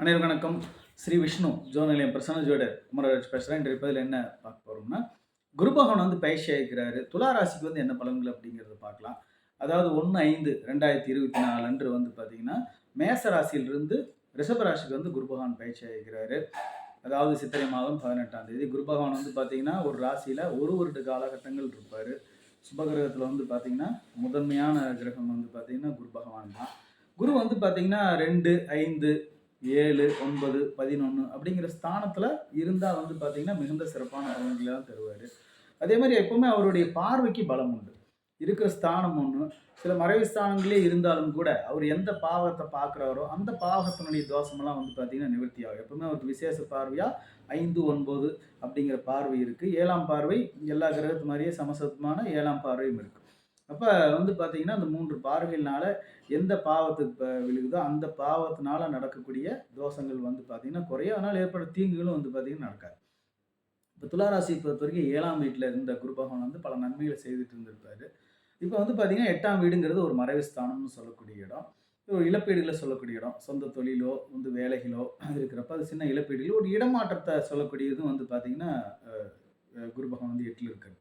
அனைவரும் வணக்கம். ஸ்ரீ விஷ்ணு ஜோநிலையம் பிரசன்ன ஜோடர் குமரராஜ் பேசுகிறேன் இன்றைய பதில் என்ன பார்க்க போகிறோம்னா குரு பகவான் வந்து பயிற்சி ஆகிக்கிறாரு துலா ராசிக்கு வந்து என்ன பலன்கள் அப்படிங்கிறத பார்க்கலாம். அதாவது ஒன்று ஐந்து ரெண்டாயிரத்தி இருபத்தி நாலு அன்று வந்து பார்த்தீங்கன்னா மேச ராசியிலிருந்து ரிஷப ராசிக்கு வந்து குரு பகவான் பயிற்சி ஆகிக்கிறாரு அதாவது சித்திரை மாதம் பதினெட்டாம் தேதி குரு பகவான் வந்து பார்த்தீங்கன்னா ஒரு ராசியில் ஒரு வருட காலகட்டங்கள் இருப்பார். சுபகிரகத்தில் வந்து பார்த்தீங்கன்னா முதன்மையான கிரகம் வந்து பார்த்தீங்கன்னா குரு பகவான் தான். குரு வந்து பார்த்தீங்கன்னா ரெண்டு ஐந்து ஏழு ஒன்பது பதினொன்று அப்படிங்கிற ஸ்தானத்தில் இருந்தால் வந்து பார்த்திங்கன்னா மிகுந்த சிறப்பான பலன்களை தான் தருவார். அதே மாதிரி எப்போவுமே அவருடைய பார்வைக்கு பலம் உண்டு. இருக்கிற ஸ்தானம் ஒன்று சில மறைவு ஸ்தானங்களே இருந்தாலும் கூட அவர் எந்த பாவத்தை பார்க்குறாரோ அந்த பாவகத்தினுடைய தோஷமெல்லாம் வந்து பார்த்தீங்கன்னா நிவர்த்தி ஆகும். எப்பவுமே அவருக்கு விசேஷ பார்வையாக ஐந்து ஒன்பது அப்படிங்கிற பார்வை இருக்குது ஏழாம் பார்வை எல்லா கிரகத்து மாதிரியே சமசத்துமான ஏழாம் பார்வையும் இருக்குது அப்போ வந்து பார்த்தீங்கன்னா அந்த மூன்று பார்வைகள்னால எந்த பாவத்துக்கு விழுகுதோ அந்த பாவத்தினால நடக்கக்கூடிய தோஷங்கள் வந்து பார்த்தீங்கன்னா குறையும். அதனால் ஏற்பட தீங்குகளும் வந்து பார்த்தீங்கன்னா நடக்காது. இப்போ துளாராசி பொறுத்த வரைக்கும் ஏழாம் வீட்டில் இருந்த குரு பகவான் வந்து பல நன்மைகளை செய்துட்டு இருந்திருப்பாரு. இப்போ வந்து பார்த்தீங்கன்னா எட்டாம் வீடுங்கிறது ஒரு மறைவு ஸ்தானம்னு சொல்லக்கூடிய இடம். ஒரு இழப்பீடுகளை சொல்லக்கூடிய இடம். சொந்த தொழிலோ வந்து வேலைகளோ இருக்கிறப்ப அது சின்ன இழப்பீடுகள். ஒரு இடமாற்றத்தை சொல்லக்கூடியதும் வந்து பார்த்தீங்கன்னா குரு பகவான் வந்து எட்டில் இருக்கிறது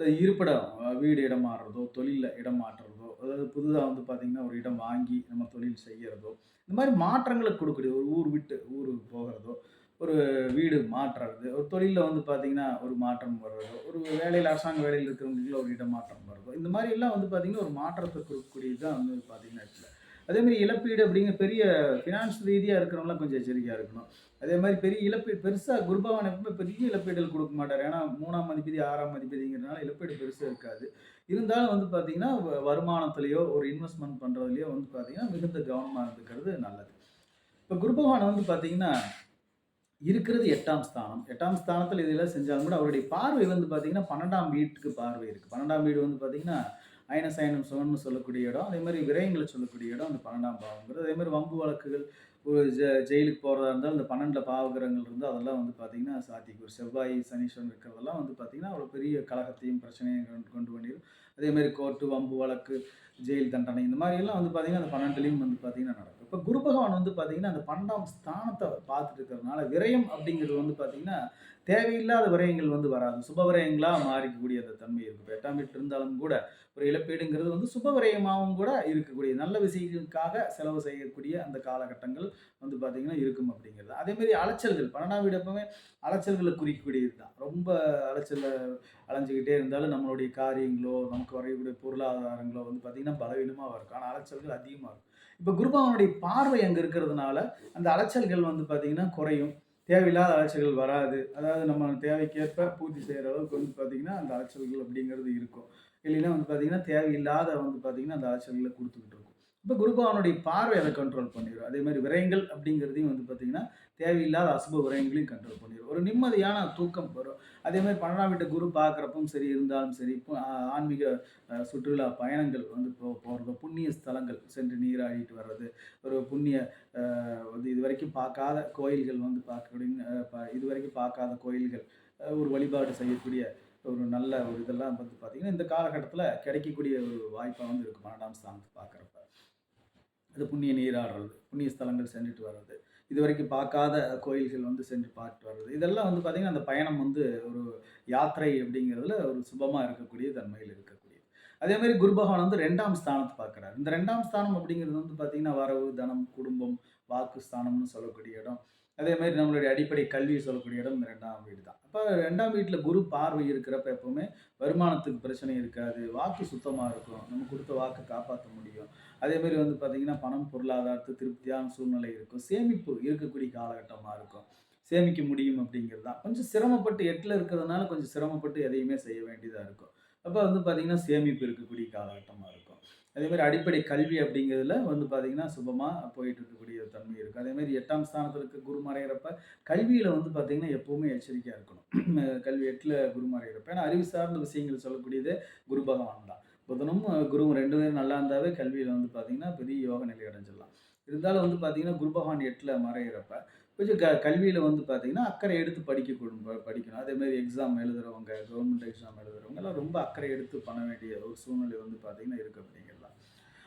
இருப்பிடம் வீடு இடம் மாறுறதோ தொழிலில் இடம் மாற்றுறதோ அதாவது புதுதாக வந்து பார்த்தீங்கன்னா ஒரு இடம் வாங்கி நம்ம தொழில் செய்கிறதோ இந்த மாதிரி மாற்றங்களை கொடுக்கக்கூடிய ஒரு ஊர் விட்டு ஊர் போகிறதோ ஒரு வீடு மாற்றுறது ஒரு தொழிலில் வந்து பார்த்திங்கன்னா ஒரு மாற்றம் வர்றதோ ஒரு வேலையில் அரசாங்க வேலையில் இருக்கிறவங்களுக்கு ஒரு இடம் மாற்றம் வர்றதோ இந்த மாதிரி எல்லாம் வந்து பார்த்தீங்கன்னா ஒரு மாற்றத்தை கொடுக்கக்கூடியது தான் வந்து பார்த்தீங்கன்னா இடத்துல அதே மாதிரி இழப்பீடு அப்படிங்கிற பெரிய ஃபினான்ஸ் ரீதியாக இருக்கிறவங்களாம் கொஞ்சம் எச்சரிக்கையாக இருக்கணும். அதே மாதிரி பெரிய இழப்பீடு பெருசாக குருபவன் எப்பவுமே பெரிய இழப்பீடுகள் கொடுக்க மாட்டார். ஏன்னா மூணாம் மதிப்பீடு ஆறாம் மதிப்பீடுங்கிறதுனால இழப்பீடு பெருசாக இருக்காது. இருந்தாலும் வந்து பார்த்தீங்கன்னா வருமானத்துலேயோ ஒரு இன்வெஸ்ட்மெண்ட் பண்ணுறதுலையோ வந்து பார்த்தீங்கன்னா மிகுந்த கவனமாக இருந்துக்கிறது நல்லது. இப்போ குருபகவான் வந்து பார்த்தீங்கன்னா இருக்கிறது எட்டாம் ஸ்தானம். எட்டாம் ஸ்தானத்தில் இதெல்லாம் செஞ்சாலும் கூட அவருடைய பார்வை வந்து பார்த்தீங்கன்னா பன்னெண்டாம் வீட்டுக்கு பார்வை இருக்குது பன்னெண்டாம் வீடு வந்து பார்த்தீங்கன்னா அயனசயனம் சுகம்னு சொல்லக்கூடிய இடம். அதே மாதிரி விரயங்களை சொல்லக்கூடிய இடம் அந்த பன்னெண்டாம் பாவங்கிறது அதே மாதிரி வம்பு வழக்குகள் ஒரு ஜெ ஜெயிலுக்கு போகிறதா இருந்தால் இந்த பன்னெண்டில் பாவகிரகங்கள் இருந்தால் அதெல்லாம் வந்து பார்த்திங்கன்னா சாத்திக்கு ஒரு செவ்வாய் சனீஸ்வரன் இருக்கிறதெல்லாம் வந்து பார்த்தீங்கன்னா அவ்வளோ பெரிய கலகத்தையும் பிரச்சனையும் கொண்டு- கொண்டு பண்ணிடும் அதே மாதிரி கோர்ட்டு வம்பு வழக்கு ஜெயில் தண்டனை இந்த மாதிரி எல்லாம் வந்து பார்த்திங்கன்னா அந்த பன்னெண்டுலேயும் வந்து பார்த்தீங்கன்னா நடக்கும். இப்போ குரு பகவான் வந்து பார்த்தீங்கன்னா அந்த பன்னெண்டாம் ஸ்தானத்தை பார்த்துட்டு இருக்கிறதுனால விரயம் அப்படிங்கிறது வந்து பார்த்திங்கன்னா தேவையில்லாத விரயங்கள் வந்து வராது. சுப விரயங்களாக மாறிக்கக்கூடிய அந்த தன்மை இருக்கும். எட்டாம் வீட்டில் இருந்தாலும் கூட ஒரு இழப்பீடுங்கிறது வந்து சுப விரயமாகவும் கூட இருக்கக்கூடிய நல்ல விஷயங்களுக்காக செலவு செய்யக்கூடிய அந்த காலகட்டங்கள் வந்து பார்த்தீங்கன்னா இருக்கும் அப்படிங்கிறது. அதேமாரி அலைச்சல்கள் பன்னெண்டாம் வீடு எப்பவுமே அலைச்சல்களை குறிக்கக்கூடியது தான். ரொம்ப அலைச்சலில் அலைஞ்சிக்கிட்டே இருந்தாலும் நம்மளுடைய காரியங்களோ நமக்கு வரையக்கூடிய பொருளாதாரங்களோ வந்து பார்த்திங்கன்னா பலவீனமாக இருக்கும். ஆனால் அலைச்சல்கள் அதிகமாக இருக்கும். இப்போ குருபாவனுடைய பார்வை அங்கே இருக்கிறதுனால அந்த அலைச்சல்கள் வந்து பார்த்திங்கன்னா குறையும். தேவையில்லாத அலைச்சல்கள் வராது. அதாவது நம்ம தேவைக்கேற்ப பூர்த்தி செய்கிற அளவுக்கு வந்து பார்த்திங்கன்னா அந்த அலைச்சல்கள் அப்படிங்கிறது இருக்கும். இல்லைன்னா வந்து பார்த்திங்கன்னா தேவையில்லாத வந்து பார்த்திங்கன்னா அந்த அலைச்சல்களை கொடுத்துக்கிட்டு இருக்கும். இப்போ குருபவனுடைய பார்வை அதை கண்ட்ரோல் பண்ணிடும் அதே மாதிரி விரயங்கள் அப்படிங்கிறதையும் வந்து பார்த்திங்கன்னா தேவையில்லாத அசுப விரயங்களையும் கண்ட்ரோல் பண்ணிடும் ஒரு நிம்மதியான தூக்கம் வரும். அதே மாதிரி பன்னெண்டாம் வீட்டு குரு பார்க்குறப்பும் சரி இருந்தாலும் சரி இப்போ ஆன்மீக சுற்றுலா பயணங்கள் வந்து போ போகிறது புண்ணிய ஸ்தலங்கள் சென்று நீராடிட்டு வர்றது ஒரு புண்ணிய வந்து இது வரைக்கும் பார்க்காத கோயில்கள் வந்து பார்க்கக்கூடிய இது வரைக்கும் பார்க்காத கோயில்கள் ஒரு வழிபாடு செய்யக்கூடிய ஒரு நல்ல ஒரு இதெல்லாம் வந்து பார்த்திங்கன்னா இந்த காலகட்டத்தில் கிடைக்கக்கூடிய ஒரு வாய்ப்பாக வந்து இருக்கும் பன்னெண்டாம் ஸ்தானத்தை பார்க்குறப்ப. அது புண்ணிய நீராடுறது புண்ணிய ஸ்தலங்கள் சென்றுட்டு வர்றது. இது வரைக்கும் பார்க்காத கோயில்கள் வந்து சென்று பார்த்துட்டு வர்றது. இதெல்லாம் வந்து பார்த்திங்கன்னா அந்த பயணம் வந்து ஒரு யாத்திரை அப்படிங்கிறதுல ஒரு சுபமாக இருக்கக்கூடிய தன்மையில் இருக்கக்கூடியது. அதே மாதிரி குரு பகவான் வந்து ரெண்டாம் ஸ்தானத்தை பார்க்குறாரு. இந்த ரெண்டாம் ஸ்தானம் அப்படிங்கிறது வந்து பார்த்திங்கன்னா வரவு தனம் குடும்பம் வாக்கு ஸ்தானம்னு சொல்லக்கூடிய இடம். அதே மாதிரி நம்மளுடைய அடிப்படை கல்வி சொல்லக்கூடிய இடம் இந்த ரெண்டாம் வீடு தான். அப்போ ரெண்டாம் வீட்டில் குரு பார்வை இருக்கிறப்ப எப்பவுமே வருமானத்துக்கு பிரச்சனை இருக்காது வாக்கு சுத்தமாக இருக்கும் நம்ம கொடுத்த வாக்கு காப்பாற்ற முடியும். அதே மாதிரி வந்து பார்த்திங்கன்னா பணம் பொருளாதாரத்து திருப்தியான சூழ்நிலை இருக்கும் சேமிப்பு இருக்கக்கூடிய காலகட்டமாக இருக்கும். சேமிக்க முடியும் அப்படிங்கிறது தான். கொஞ்சம் சிரமப்பட்டு எட்டில் இருக்கிறதுனால கொஞ்சம் சிரமப்பட்டு எதையுமே செய்ய வேண்டியதாக இருக்கும். அப்போ வந்து பார்த்திங்கன்னா சேமிப்பு இருக்கக்கூடிய காலகட்டமாக இருக்கும். அதே மாதிரி அடிப்படை கல்வி அப்படிங்கிறதுல வந்து பார்த்திங்கன்னா சுபமாக போயிட்டு இருக்கக்கூடிய தன்மை இருக்குது அதே மாதிரி எட்டாம் ஸ்தானத்தில் இருக்க குரு மறையிறப்ப கல்வியில் வந்து பார்த்திங்கன்னா எப்போவுமே எச்சரிக்கையாக இருக்கணும். கல்வி எட்டில் குரு மறையிறப்ப. ஏன்னா அறிவு சார்ந்த விஷயங்கள் சொல்லக்கூடியது குரு பகவான் தான். புதனும் குருவும் ரெண்டு பேரும் நல்லா இருந்தாவே கல்வியில் வந்து பார்த்திங்கன்னா பெரிய யோக நிலை அடைஞ்சிடலாம். இருந்தாலும் வந்து பார்த்திங்கன்னா குரு பகவான் எட்டில் மறையிறப்ப கொஞ்சம் க கல்வியில் வந்து பார்த்திங்கன்னா அக்கறை எடுத்து படிக்க படிக்கணும். அதே மாதிரி எக்ஸாம் எழுதுறவங்க கவர்மெண்ட் எக்ஸாம் எழுதுறவங்க எல்லாம் ரொம்ப அக்கறை எடுத்து பண்ண வேண்டிய ஒரு சூழ்நிலை வந்து பார்த்திங்கன்னா இருக்குது அப்படிங்கிறது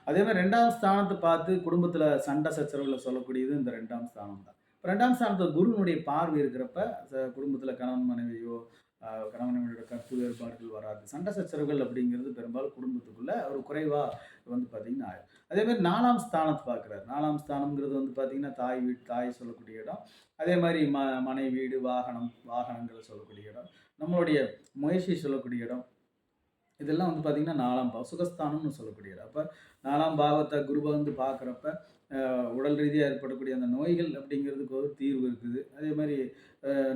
அதே மாதிரி ரெண்டாம் ஸ்தானத்தை பார்த்து குடும்பத்தில் சண்டை சச்சரவுகளை சொல்லக்கூடியது இந்த ரெண்டாம் ஸ்தானம் தான். இப்போ ரெண்டாம் ஸ்தானத்தில் குருவினுடைய பார்வை இருக்கிறப்ப குடும்பத்தில் கணவன் மனைவியோ ஆஹ் கணவன் மனைவியோட கருத்து வேறுபாடுகள் வராது. சண்டை சச்சரவுகள் அப்படிங்கிறது பெரும்பாலும் குடும்பத்துக்குள்ளே ஒரு குறைவாக வந்து பார்த்தீங்கன்னா ஆயிடும் அதே மாதிரி நாலாம் ஸ்தானத்தை பார்க்குறாரு. நாலாம் ஸ்தானம்ங்கிறது வந்து பார்த்தீங்கன்னா தாய் வீடு தாய் சொல்லக்கூடிய இடம். அதே மாதிரி ம மனை வீடு வாகனம் வாகனங்களை சொல்லக்கூடிய இடம். நம்மளுடைய முயற்சி சொல்லக்கூடிய இடம். இதெல்லாம் வந்து பார்த்திங்கன்னா நாலாம் பாவம் சுகஸ்தானம்னு சொல்லக்கூடிய அப்போ நாலாம் பாவத்தை குருவை வந்து பார்க்குறப்ப உடல் ரீதியாக ஏற்படக்கூடிய அந்த நோய்கள் அப்படிங்கிறதுக்கு ஒரு தீர்வு இருக்குது. அதே மாதிரி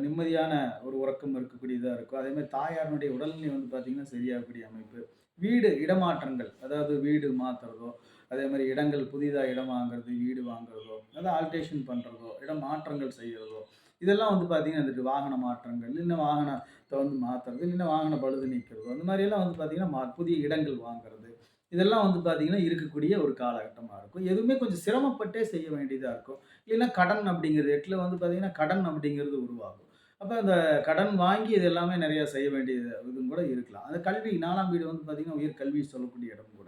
நிம்மதியான ஒரு உறக்கம் இருக்கக்கூடியதாக இருக்கும். அதே மாதிரி தாயாருடைய உடல்நிலை வந்து பார்த்திங்கன்னா சரியாகக்கூடிய அமைப்பு. வீடு இடமாற்றங்கள் அதாவது வீடு மாற்றுறதோ அதே மாதிரி இடங்கள் புதிதாக இடம் வாங்குறது வீடு வாங்குறதோ அதாவது ஆல்டேஷன் பண்ணுறதோ இடம் மாற்றங்கள் செய்கிறதோ இதெல்லாம் வந்து பார்த்திங்கன்னா வந்துட்டு வாகன மாற்றங்கள் இல்லைன்னா வாகன வந்து மாற்றுறது இல்லைன்னா வாங்கின பழுது நிற்கிறது அந்த மாதிரியெல்லாம் வந்து பார்த்திங்கன்னா மா புதிய இடங்கள் வாங்குறது. இதெல்லாம் வந்து பார்த்திங்கன்னா இருக்கக்கூடிய ஒரு காலகட்டமாக இருக்கும். எதுவுமே கொஞ்சம் சிரமப்பட்டே செய்ய வேண்டியதாக இருக்கும். இல்லைன்னா கடன் அப்படிங்கிறது எட்டில் வந்து பார்த்திங்கன்னா கடன் அப்படிங்கிறது உருவாகும். அப்போ அந்த கடன் வாங்கி இது எல்லாமே நிறையா செய்ய வேண்டியது இதுவும் கூட இருக்கலாம். அந்த கல்வி நாலாம் வீடு வந்து பார்த்திங்கன்னா உயர் கல்வி சொல்லக்கூடிய இடம் கூட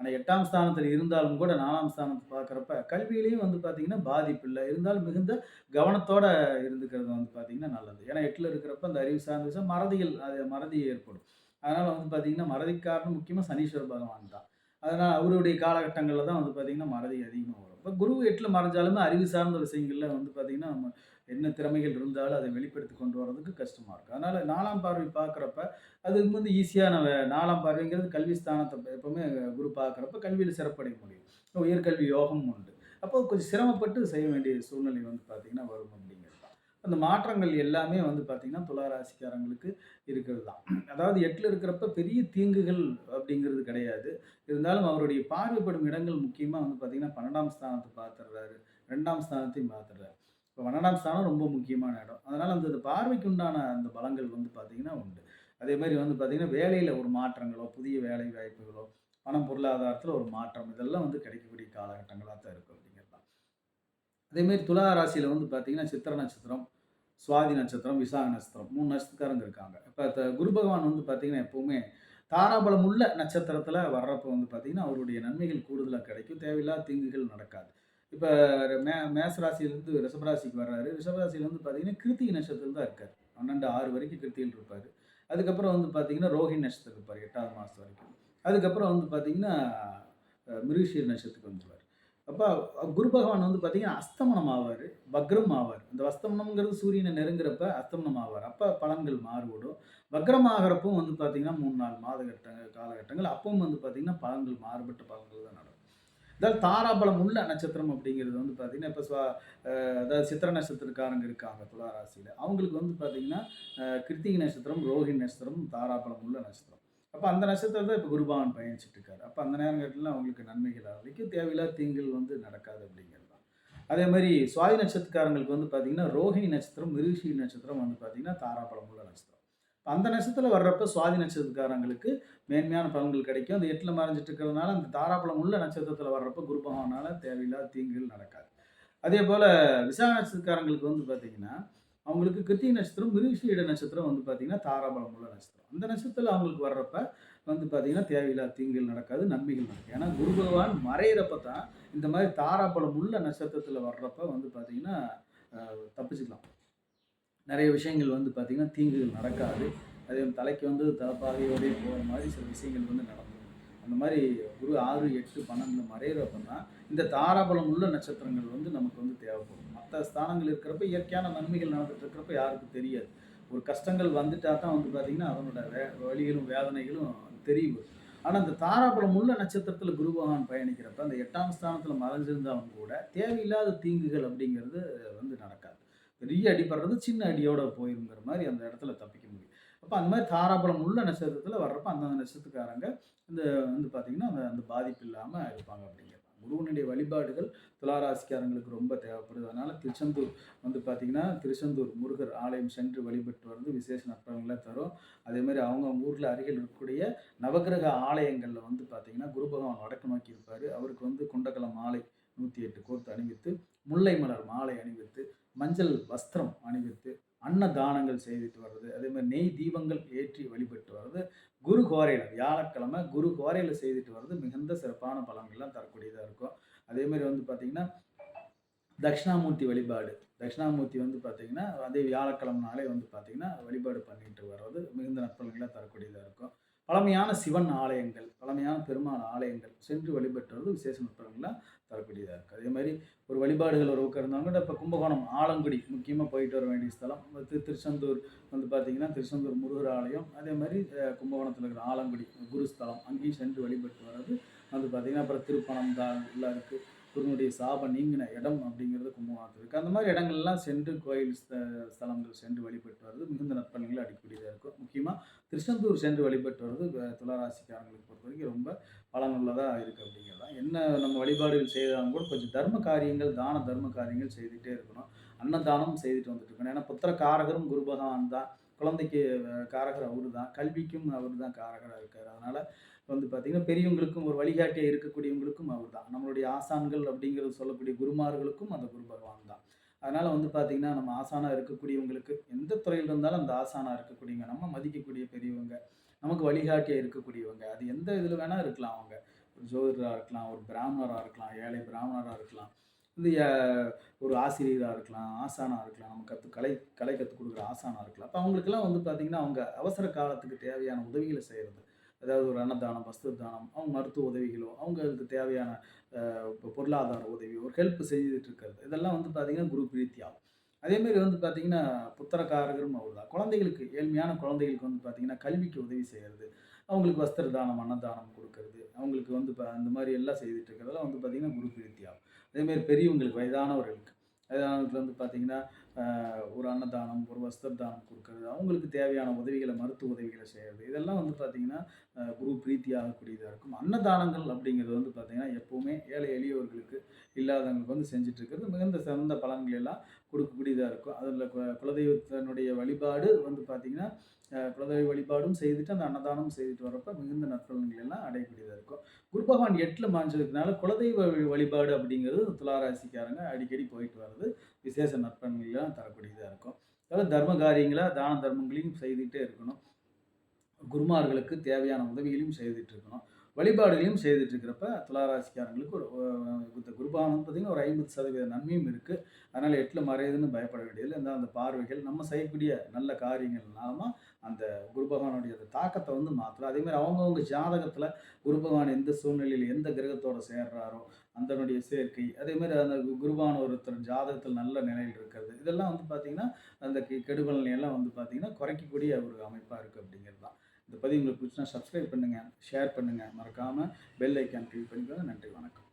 ஆனால் எட்டாம் ஸ்தானத்தில் இருந்தாலும் கூட நாலாம் ஸ்தானத்தை பார்க்குறப்ப கல்வியிலையும் வந்து பார்த்திங்கன்னா பாதிப்பு இல்லை. இருந்தாலும் மிகுந்த கவனத்தோடு இருந்துக்கிறது வந்து பார்த்திங்கன்னா நல்லது. ஏன்னா எட்டில் இருக்கிறப்ப அந்த அறிவு சார்ந்த விஷயம் மறதிகள் அது மறதி ஏற்படும். அதனால் வந்து பார்த்திங்கன்னா மறதி காரணம் முக்கியமாக சனீஸ்வர பகவான் தான். அதனால் அவருடைய காலகட்டங்களில் தான் வந்து பார்த்திங்கன்னா மறதி அதிகமாக வரும். இப்போ குரு எட்டில் மறைஞ்சாலுமே அறிவு சார்ந்த விஷயங்களில் வந்து பார்த்திங்கன்னா நம்ம என்ன திறமைகள் இருந்தாலும் அதை வெளிப்படுத்தி கொண்டு வர்றதுக்கு கஷ்டமாக இருக்கும் அதனால் நாலாம் பார்வை பார்க்குறப்ப அதுக்கு வந்து ஈஸியாக நம்ம நாலாம் பார்வைங்கிறது கல்வி ஸ்தானத்தை எப்பவுமே குரு பார்க்குறப்ப கல்வியில் சிறப்படைய முடியும். உயர்கல்வி யோகமும் உண்டு. அப்போ கொஞ்சம் சிரமப்பட்டு செய்ய வேண்டிய சூழ்நிலை வந்து பார்த்திங்கன்னா வரும் அப்படிங்கிறது தான். அந்த மாற்றங்கள் எல்லாமே வந்து பார்த்திங்கன்னா துளாராசிக்காரங்களுக்கு இருக்கிறது தான். அதாவது எட்டில் இருக்கிறப்ப பெரிய தீங்குகள் அப்படிங்கிறது கிடையாது. இருந்தாலும் அவருடைய பார்வைப்படும் இடங்கள் முக்கியமாக வந்து பார்த்திங்கன்னா பன்னெண்டாம் ஸ்தானத்தை பார்த்துடுறாரு ரெண்டாம் ஸ்தானத்தையும் பார்த்துடுறாரு இப்போ பன்னெண்டாம் ஸ்தானம் ரொம்ப முக்கியமான இடம். அதனால் அந்த பார்வைக்கு உண்டான அந்த பலங்கள் வந்து பார்த்திங்கன்னா உண்டு. அதே மாதிரி வந்து பார்த்திங்கன்னா வேலையில் ஒரு மாற்றங்களோ புதிய வேலை வாய்ப்புகளோ பணம் பொருளாதாரத்தில் ஒரு மாற்றம் இதெல்லாம் வந்து கிடைக்கக்கூடிய காலகட்டங்களாக தான் இருக்கும் அப்படிங்கிறது அதேமாரி துலா ராசியில் வந்து பார்த்திங்கன்னா சித்திர நட்சத்திரம் சுவாதி நட்சத்திரம் விசாக நட்சத்திரம் மூணு நட்சத்திரக்காரங்க இருக்காங்க. இப்போ குரு பகவான் வந்து பார்த்திங்கன்னா எப்போவுமே தாராபலம் உள்ள நட்சத்திரத்தில் வர்றப்போ வந்து பார்த்திங்கன்னா அவருடைய நன்மைகள் கூடுதலாக கிடைக்கும். தேவையில்லாத தீங்குகள் நடக்காது. இப்போ மே மேசராசியிலேருந்து ரிஷபராசிக்கு வர்றாரு. ரிஷபராசியிலேருந்து வந்து பார்த்திங்கன்னா கிருத்திகை நட்சத்திரம் தான் இருக்கார். பன்னெண்டு ஆறு வரைக்கும் கிருத்தியில் இருப்பார். அதுக்கப்புறம் வந்து பார்த்தீங்கன்னா ரோஹிணி நட்சத்திரம் இருப்பார் எட்டாவது மாதம் வரைக்கும். அதுக்கப்புறம் வந்து பார்த்திங்கன்னா மிருகஷீர் நட்சத்திரத்துக்கு வந்துடுவார் அப்போ குரு பகவான் வந்து பார்த்திங்கன்னா அஸ்தமனம் ஆவார் வக்ரம் ஆவார். இந்த அஸ்தமனம்ங்கிறது சூரியனை நெருங்குறப்ப அஸ்தமனம் ஆவார். அப்போ பலன்கள் மாறுபடும். வக்ரம் ஆகிறப்பவும் வந்து பார்த்திங்கன்னா மூணு நாலு மாதகட்ட காலகட்டங்கள் அப்பவும் வந்து பார்த்தீங்கன்னா பலன்கள் மாறுபட்ட பலன்கள் தான் நடக்கும். அதாவது தாராபலம் உள்ள நட்சத்திரம் அப்படிங்கிறது வந்து பார்த்திங்கன்னா இப்போ ஸ்வா அதாவது சித்திர நட்சத்திரக்காரங்க இருக்காங்க துளாராசியில். அவங்களுக்கு வந்து பார்த்திங்கன்னா கிருத்திகி கிருத்திகை நட்சத்திரம் ரோஹிணி நட்சத்திரம் தாராபலம் உள்ள நட்சத்திரம். அப்போ அந்த நட்சத்திரம் தான் இப்போ குருபவன் பயணிச்சுட்டு இருக்காரு. அப்போ அந்த நேரங்கள்லாம் அவங்களுக்கு நன்மைகள் வரைக்கும் தேவையில்லாத தீங்குகள் வந்து நடக்காது அப்படிங்கிறது தான். அதே மாதிரி சுவாதி நட்சத்திரக்காரங்களுக்கு வந்து பார்த்திங்கன்னா ரோஹிணி நட்சத்திரம் மிருகஷி நட்சத்திரம் வந்து பார்த்திங்கன்னா தாராபலம் உள்ள நட்சத்திரம். அந்த நட்சத்திரத்தில் வர்றப்ப சுவாதி நட்சத்திரக்காரங்களுக்கு மேன்மையான பலன்கள் கிடைக்கும். அந்த எட்டில் மறைஞ்சிட்டு இருக்கிறதுனால அந்த தாராபலம் உள்ள நட்சத்திரத்தில் வர்றப்ப குரு பகவானால் தேவையில்லாத தீங்குகள் நடக்காது. அதே போல் விசாக நட்சத்திரக்காரங்களுக்கு வந்து பார்த்திங்கன்னா அவங்களுக்கு கிருத்திகை நட்சத்திரம் மிருஷியிட நட்சத்திரம் வந்து பார்த்திங்கன்னா தாராபலம் உள்ள நட்சத்திரம். அந்த நட்சத்திரத்தில் அவங்களுக்கு வர்றப்ப வந்து பார்த்திங்கன்னா தேவையில்லாத தீங்குகள் நடக்காது நன்மைகள் நடக்கும் ஏன்னா குரு பகவான் மறையிறப்ப தான் இந்த மாதிரி தாராபலம் உள்ள நட்சத்திரத்தில் வர்றப்ப வந்து பார்த்திங்கன்னா தப்பிச்சுக்கலாம். நிறைய விஷயங்கள் வந்து பார்த்திங்கன்னா தீங்குகள் நடக்காது. அதே தலைக்கு வந்து தலைப்பாகையோடய போகிற மாதிரி சில விஷயங்கள் வந்து நடக்கும். அந்த மாதிரி குரு ஆறு எட்டு பன்னெண்டு மறையிறப்ப இந்த தாராபலம் உள்ள நட்சத்திரங்கள் வந்து நமக்கு வந்து தேவைப்படும். மற்ற ஸ்தானங்கள் இருக்கிறப்ப இயற்கையான நன்மைகள் நடந்துட்டு இருக்கிறப்ப யாருக்கும் தெரியாது. ஒரு கஷ்டங்கள் வந்துட்டா தான் வந்து பார்த்திங்கன்னா அதனோட வே வலிகளும் வேதனைகளும் தெரியும். ஆனால் இந்த தாராபலம் உள்ள நட்சத்திரத்தில் குரு பகவான் பயணிக்கிறப்ப அந்த எட்டாம் ஸ்தானத்தில் மறைஞ்சிருந்தாலும் கூட தேவையில்லாத தீங்குகள் அப்படிங்கிறது வந்து நடக்காது. பெரிய அடிபடுறது சின்ன அடியோட போயிருங்கிற மாதிரி அந்த இடத்துல தப்பிக்க முடியும். அப்போ அந்த மாதிரி தாராபலம் உள்ள நட்சத்திரத்தில் வர்றப்ப அந்தந்த நட்சத்திரக்காரங்க இந்த வந்து பார்த்திங்கன்னா அந்த அந்த பாதிப்பு இல்லாமல் இருப்பாங்க அப்படிங்கிறாங்க குருவனுடைய வழிபாடுகள் துளாராசிக்காரங்களுக்கு ரொம்ப தேவைப்படுது. அதனால் திருச்செந்தூர் வந்து பார்த்திங்கன்னா திருச்செந்தூர் முருகர் ஆலயம் சென்று வழிபட்டு வந்து விசேஷ நற்பலன்களை தரும். அதே மாதிரி அவங்க ஊரில் அருகில் இருக்கக்கூடிய நவகிரக ஆலயங்களில் வந்து பார்த்திங்கன்னா குரு பகவான் வடக்கு நோக்கி இருப்பார். அவருக்கு வந்து குண்டகலம் மாலை நூற்றி எட்டு கோர்த்து அணிவித்து முல்லை மலர் மாலை அணிவித்து மஞ்சள் வஸ்திரம் அணிவித்து அன்னதானங்கள் செய்துட்டு வர்றது அதே மாதிரி நெய் தீபங்கள் ஏற்றி வழிபட்டு வர்றது குரு கோரையில் வியாழக்கிழமை குரு கோரையில் செய்துட்டு வர்றது மிகுந்த சிறப்பான பலன்கள்லாம் தரக்கூடியதாக இருக்கும். அதே மாதிரி வந்து பார்த்திங்கன்னா தட்சிணாமூர்த்தி வழிபாடு. தட்சிணாமூர்த்தி வந்து பார்த்திங்கன்னா அதே வியாழக்கிழமை நாளே வந்து பார்த்திங்கன்னா வழிபாடு பண்ணிட்டு வர்றது மிகுந்த நற்பலன்களை தரக்கூடியதாக இருக்கும். பழமையான சிவன் ஆலயங்கள் பழமையான பெருமாள் ஆலயங்கள் சென்று வழிபட்டுறது விசேஷ நற்பலன்களை தரக்கூடியதாக இருக்குது அதே மாதிரி ஒரு வழிபாடுகள் ஒரு இருந்தாங்கன்னா இப்போ கும்பகோணம் ஆலங்குடி முக்கியமாக போயிட்டு வர வேண்டிய ஸ்தலம் திரு திருச்செந்தூர் வந்து பார்த்திங்கன்னா திருச்செந்தூர் முருகர் ஆலயம் அதே மாதிரி கும்பகோணத்தில் இருக்கிற ஆலங்குடி குருஸ்தலம் அங்கேயும் சென்று வழிபட்டு வர்றது வந்து பார்த்திங்கன்னா அப்புறம் திருப்பணம் தான் எல்லாம் இருக்குது குருனுடைய சாபம் நீங்கின இடம் அப்படிங்கிறது கும்பகோணத்தில் இருக்குது அந்த மாதிரி இடங்கள்லாம் சென்று கோயில் ஸ்தலங்கள் சென்று வழிபட்டு வர்றது மிகுந்த நற்பலன்களை அடிக்கக்கூடியதாக இருக்கும். முக்கியமாக திருச்செந்தூர் சென்று வழிபட்டு வர்றது அஹ், துளாராசிக்காரங்களுக்கு பொறுத்த வரைக்கும் ரொம்ப பலனுள்ளதாக இருக்குது அப்படிங்கிறது தான் என்ன நம்ம வழிபாடுகள் செய்தாலும் கூட கொஞ்சம் தர்ம காரியங்கள் தான தர்ம காரியங்கள் செய்துகிட்டே இருக்கணும். அன்னதானம் செய்துட்டு வந்துட்டு இருக்கணும். ஏன்னா புத்திர காரகரும் குரு பகவான் தான். குழந்தைக்கு காரகர் அவரு தான் கல்விக்கும் அவர் தான் காரகராக இருக்கார். அதனால் வந்து பார்த்திங்கன்னா பெரியவங்களுக்கும் ஒரு வழிகாட்டியாக இருக்கக்கூடியவங்களுக்கும் அவர் தான் நம்மளுடைய ஆசான்கள் அப்படிங்கிறது சொல்லக்கூடிய குருமார்களுக்கும் அந்த குரு பகவான் தான். அதனால் வந்து பார்த்திங்கன்னா நம்ம ஆசானாக இருக்கக்கூடியவங்களுக்கு எந்த துறையில் இருந்தாலும் அந்த ஆசானாக இருக்கக்கூடியவங்க நம்ம மதிக்கக்கூடிய பெரியவங்க நமக்கு வழிகாட்டியாக இருக்கக்கூடியவங்க அது எந்த இதில் வேணால் இருக்கலாம் அவங்க. ஒரு ஜோதிடராக இருக்கலாம் ஒரு பிராமணராக இருக்கலாம் ஏழை பிராமணராக இருக்கலாம் இது ஒரு ஆசிரியராக இருக்கலாம் ஆசானாக இருக்கலாம் நம்ம கற்று கலை கலை கற்றுக் கொடுக்குற ஆசானாக இருக்கலாம். அப்போ அவங்களுக்கெல்லாம் வந்து பார்த்திங்கன்னா அவங்க அவசர காலத்துக்கு தேவையான உதவிகளை செய்கிறது அதாவது ஒரு அன்னதானம் வஸ்து தானம் அவங்க மருத்துவ உதவிகளோ அவங்களுக்கு தேவையான பொருளாதார உதவியோ ஒரு ஹெல்ப் செஞ்சுட்டு இருக்கிறது. இதெல்லாம் வந்து பார்த்திங்கன்னா குரு பிரீத்தி ஆகும். அதேமாரி வந்து பார்த்திங்கன்னா புத்திரக்காரகரும் அவர் தான் குழந்தைகளுக்கு ஏழ்மையான குழந்தைகளுக்கு வந்து பார்த்திங்கன்னா கல்விக்கு உதவி செய்கிறது அவங்களுக்கு வஸ்திர தானம் அன்னதானம் கொடுக்கறது அவங்களுக்கு வந்து இப்போ அந்த மாதிரி எல்லாம் செய்துட்டு இருக்கிறதெல்லாம் வந்து பார்த்திங்கன்னா குரு பிரீத்தி ஆகும். அதேமாரி பெரியவங்களுக்கு வயதானவர்களுக்கு. வந்து பார்த்திங்கன்னா ஒரு அன்னதானம் ஒரு வஸ்திர தானம் கொடுக்கறது அவங்களுக்கு தேவையான உதவிகளை மருத்துவ உதவிகளை செய்கிறது இதெல்லாம் வந்து பார்த்திங்கன்னா குரு பிரீத்தி ஆகக்கூடியதாக இருக்கும். அன்னதானங்கள் அப்படிங்கிறது வந்து பார்த்திங்கன்னா எப்போவுமே ஏழை எளியவர்களுக்கு இல்லாதவங்களுக்கு வந்து செஞ்சுட்டு இருக்கிறது மிகுந்த சிறந்த பலன்கள் எல்லாம் கொடுக்கக்கூடியதாக இருக்கும். அதில் குலதெய்வத்தினுடைய வழிபாடு வந்து பார்த்திங்கன்னா குலதெய்வ வழிபாடும் செய்துட்டு அந்த அன்னதானம் செய்துட்டு வரப்போ மிகுந்த நற்பலன்கள் எல்லாம் அடையக்கூடியது குரு பகவான் எட்டில் மாஞ்சதுனால குலதெய்வ வழிபாடு அப்படிங்கிறது துளாராசிக்காரங்க அடிக்கடி போயிட்டு வர்றது. விசேஷ நற்பலன்கள்லாம் தரக்கூடியதாக இருக்கும். அதாவது தர்ம காரியங்களை தான தர்மங்களையும் செய்துகிட்டே இருக்கணும். குருமார்களுக்கு தேவையான உதவிகளையும் செய்துட்டு இருக்கணும். வழிபாடுகளையும் செய்துட்டு இருக்கிறப்ப துளாராசிக்காரங்களுக்கு ஒரு இந்த குருபானம் பார்த்தீங்கன்னா ஒரு ஐம்பது சதவீத நன்மையும் இருக்குது அதனால் எட்டில் மறையுதுன்னு பயப்பட வேண்டியதில்லை. இந்த அந்த பார்வைகள் நம்ம செய்யக்கூடிய நல்ல காரியங்கள்னாலமா அந்த குருபகவானுடைய அந்த தாக்கத்தை வந்து மாற்றலாம் அதேமாதிரி அவங்கவுங்க ஜாதகத்தில் குருபகவான் எந்த சூழ்நிலையில் எந்த கிரகத்தோடு சேர்றாரோ அந்தனுடைய சேர்க்கை அதேமாதிரி அந்த குருபான ஒருத்தர் ஜாதகத்தில் நல்ல நிலையில் இருக்கிறது இதெல்லாம் வந்து பார்த்திங்கன்னா அந்த கெ- கெடுபலனை வந்து பார்த்திங்கன்னா குறைக்கக்கூடிய ஒரு அமைப்பாக இருக்குது அப்படிங்கிறது தான் இந்த பதிவு உங்களுக்கு பிடிச்சினா சப்ஸ்கிரைப் பண்ணுங்கள் ஷேர் பண்ணுங்கள் மறக்காமல் பெல் ஐக்கான் கிளிக் பண்ணிக்கோங்க. நன்றி வணக்கம்.